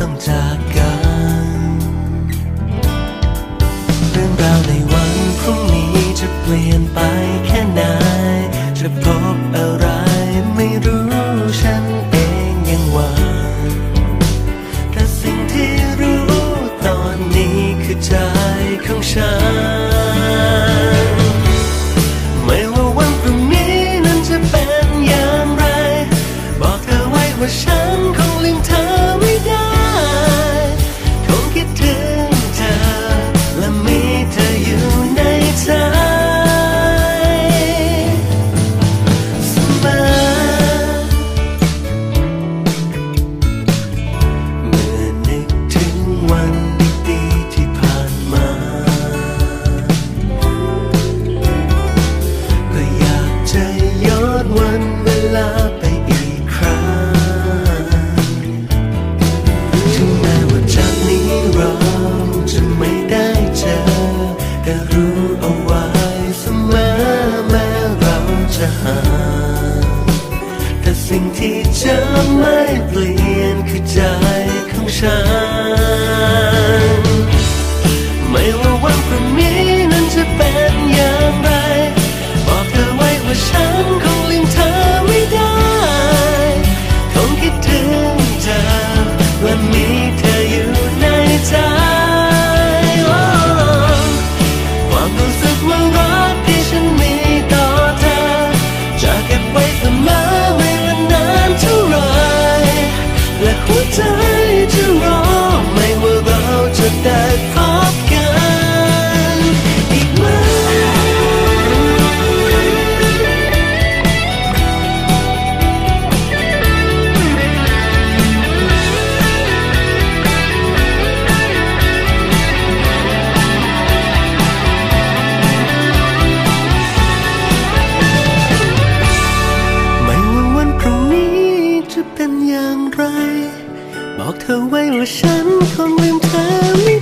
ต้องจากกัน เรื่องราวในวันพรุ่งนี้จะเปลี่ยนไปแค่ไหน จะพบอะไรไม่รู้ฉันเองยังหวังแต่สิ่งที่รู้ตอนนี้คือใจของฉัน เอาไว้เสมอแม้เราจะห่างแต่สิ่งที่จะไม่เปลี่ยน เธอไว้ว่าฉันคงลืมเธอไม่